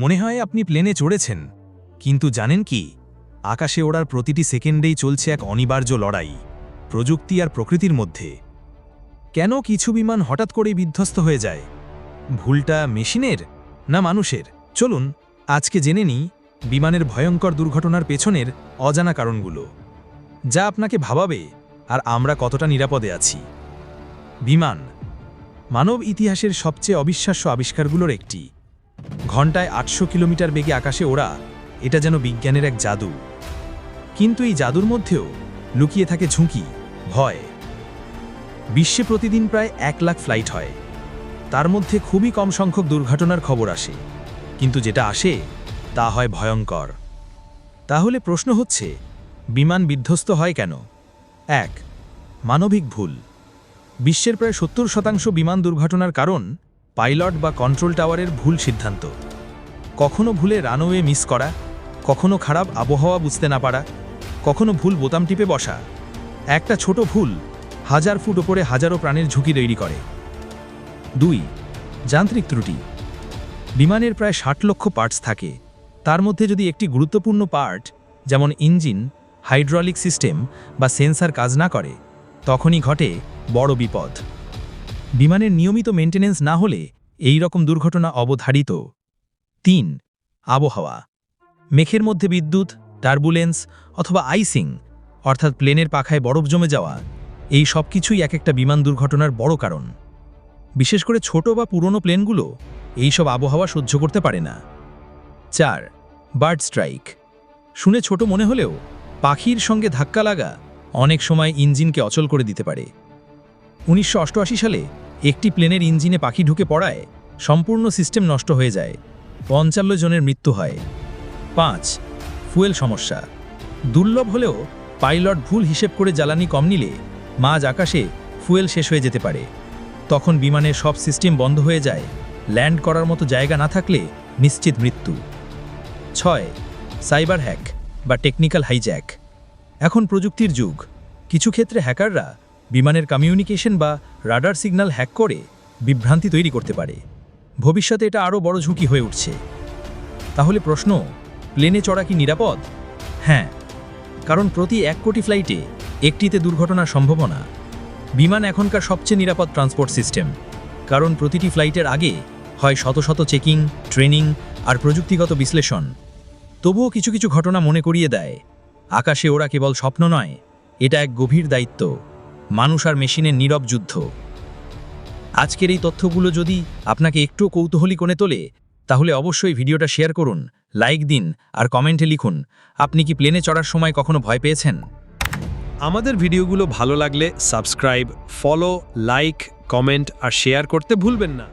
মনে হয় আপনি প্লেনে চড়েছেন। কিন্তু জানেন কি? আকাশে ওড়ার প্রতিটি সেকেন্ডেই চলছে এক অনিবার্য লড়াই, প্রযুক্তি আর প্রকৃতির মধ্যে। কেন কিছু বিমান হঠাৎ করেই বিধ্বস্ত হয়ে যায়? ভুলটা মেশিনের না মানুষের? চলুন, আজকে জেনে নিই বিমানের ভয়ঙ্কর দুর্ঘটনার পেছনের অজানা কারণগুলো, যা আপনাকে ভাবাবে আর আমরা কতটা নিরাপদে আছি। বিমান, মানব ইতিহাসের সবচেয়ে অবিশ্বাস্য আবিষ্কারগুলোর একটি। ঘন্টায় আটশো কিলোমিটার বেগে আকাশে ওড়া, এটা যেন বিজ্ঞানের এক জাদু। কিন্তু এই জাদুর মধ্যেও লুকিয়ে থাকে ঝুঁকি, ভয়। বিশ্বে প্রতিদিন প্রায় এক লাখ ফ্লাইট হয়। তার মধ্যে খুবই কম সংখ্যক দুর্ঘটনার খবর আসে। কিন্তু যেটা আসে, তা হয় ভয়ঙ্কর। তাহলে প্রশ্ন হচ্ছে, বিমান বিধ্বস্ত হয় কেন? এক, মানবিক ভুল। বিশ্বের প্রায় সত্তর শতাংশ বিমান দুর্ঘটনার কারণ পাইলট বা কন্ট্রোল টাওয়ারের ভুল সিদ্ধান্ত। কখনো ভুলে রানওয়ে মিস করা, কখনো খারাপ আবহাওয়া বুঝতে না পারা, কখনো ভুল বোতাম টিপে বসা। একটা ছোট ভুল হাজার ফুট ওপরে হাজারো প্রাণের ঝুঁকি তৈরি করে। দুই, যান্ত্রিক ত্রুটি। বিমানের প্রায় ষাট লক্ষ পার্টস থাকে। তার মধ্যে যদি একটি গুরুত্বপূর্ণ পার্ট, যেমন ইঞ্জিন, হাইড্রোলিক সিস্টেম বা সেন্সার কাজ না করে, তখনই ঘটে বড় বিপদ। বিমানের নিয়মিত মেনটেনেন্স না হলে এই রকম দুর্ঘটনা অবধারিত। তিন, আবহাওয়া। মেঘের মধ্যে বিদ্যুৎ, টার্বুলেন্স অথবা আইসিং, অর্থাৎ প্লেনের পাখায় বরফ জমে যাওয়া, এই সব কিছুই এক একটা বিমান দুর্ঘটনার বড় কারণ। বিশেষ করে ছোট বা পুরনো প্লেনগুলো এই সব আবহাওয়া সহ্য করতে পারে না। চার, বার্ড স্ট্রাইক। শুনে ছোট মনে হলেও পাখির সঙ্গে ধাক্কা লাগা অনেক সময় ইঞ্জিনকে অচল করে দিতে পারে। উনিশশো অষ্টআশি সালে একটি প্লেনের ইঞ্জিনে পাখি ঢুকে পড়ায় সম্পূর্ণ সিস্টেম নষ্ট হয়ে যায়। পঞ্চান্ন জনের মৃত্যু হয়। পাঁচ, ফুয়েল সমস্যা। দুর্লভ হলেও পাইলট ভুল হিসেব করে জ্বালানি কম নিলে মাঝ আকাশে ফুয়েল শেষ হয়ে যেতে পারে। তখন বিমানের সব সিস্টেম বন্ধ হয়ে যায়, ল্যান্ড করার মতো জায়গা না থাকলে নিশ্চিত মৃত্যু। ছয়, সাইবার হ্যাক বা টেকনিক্যাল হাইজ্যাক। এখন প্রযুক্তির যুগ। কিছু ক্ষেত্রে হ্যাকাররা বিমানের কমিউনিকেশন বা রাডার সিগন্যাল হ্যাক করে বিভ্রান্তি তৈরি করতে পারে। ভবিষ্যতে এটা আরও বড় ঝুঁকি হয়ে উঠছে। তাহলে প্রশ্ন প্লেনে চড়া কি নিরাপদ? হ্যাঁ কারণ প্রতি এক কোটি ফ্লাইটে একটিতে দুর্ঘটনার সম্ভাবনা। বিমান এখনকার সবচেয়ে নিরাপদ ট্রান্সপোর্ট সিস্টেম কারণ প্রতিটি ফ্লাইটের আগে হয় শত শত চেকিং ট্রেনিং আর প্রযুক্তিগত বিশ্লেষণ। তবুও কিছু কিছু ঘটনা মনে করিয়ে দেয়। আকাশে ওরা কেবল স্বপ্ন নয়, এটা এক গভীর দায়িত্ব। মানুষ আর মেশিনের নীরব যুদ্ধ। আজকের এই তথ্যগুলো যদি আপনাকে একটু কৌতূহলী কোণে তোলে, তাহলে অবশ্যই ভিডিওটা শেয়ার করুন, লাইক দিন, আর কমেন্টে লিখুন, আপনি কি প্লেনে চড়ার সময় কখনো ভয় পেয়েছেন? আমাদের ভিডিওগুলো ভালো লাগলে সাবস্ক্রাইব, ফলো, লাইক, কমেন্ট, আর শেয়ার করতে ভুলবেন না।